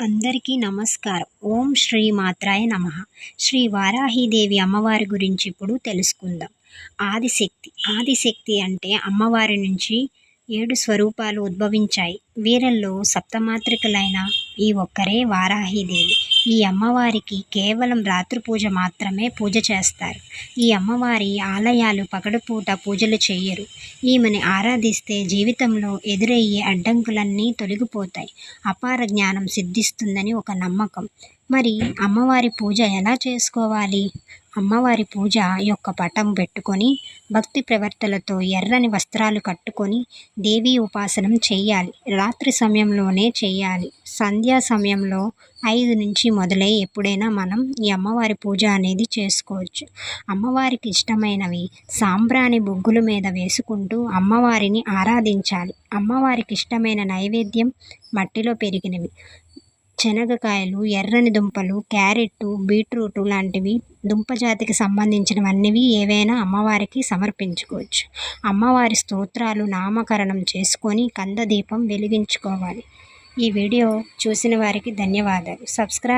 అందరికీ నమస్కారం. ఓం శ్రీ మాత్రాయ నమ. శ్రీ వారాహిదేవి అమ్మవారి గురించి ఇప్పుడు తెలుసుకుందాం. ఆదిశక్తి. ఆదిశక్తి అంటే అమ్మవారి నుంచి ఏడు స్వరూపాలు ఉద్భవించాయి. వీరల్లో సప్తమాత్రికలైన ఈ ఒక్కరే వారాహిదేవి. ఈ అమ్మవారికి కేవలం రాత్రి పూజ మాత్రమే పూజ చేస్తారు. ఈ అమ్మవారి ఆలయాలు పగడపూట పూజలు చేయరు. ఈమెని ఆరాధిస్తే జీవితంలో ఎదురయ్యే అడ్డంకులన్నీ తొలగిపోతాయి. అపార జ్ఞానం సిద్ధిస్తుందని ఒక నమ్మకం. మరి అమ్మవారి పూజ ఎలా చేసుకోవాలి? అమ్మవారి పూజ యొక్క పటం పెట్టుకొని భక్తి ప్రవర్తలతో ఎర్రని వస్త్రాలు కట్టుకొని దేవీ ఉపాసనం చేయాలి రాత్రి సమయంలోనే చేయాలి సంధ్యా సమయంలో ఐదు నుంచి మొదలై ఎప్పుడైనా మనం ఈ అమ్మవారి పూజ అనేది చేసుకోవచ్చు. అమ్మవారికి ఇష్టమైనవి సాంబ్రాణి బొగ్గుల మీద వేసుకుంటూ అమ్మవారిని ఆరాధించాలి. అమ్మవారికి ఇష్టమైన నైవేద్యం మట్టిలో పెరిగినవి. శనగకాయలు ఎర్రని దుంపలు క్యారెట్టు బీట్రూటు లాంటివి దుంప జాతికి సంబంధించినవన్నీ ఏవైనా అమ్మవారికి సమర్పించుకోవచ్చు. అమ్మవారి స్తోత్రాలు నామకరణం చేసుకొని కంద దీపం వెలిగించుకోవాలి. ఈ వీడియో చూసిన వారికి ధన్యవాదాలు. సబ్స్క్రైబ్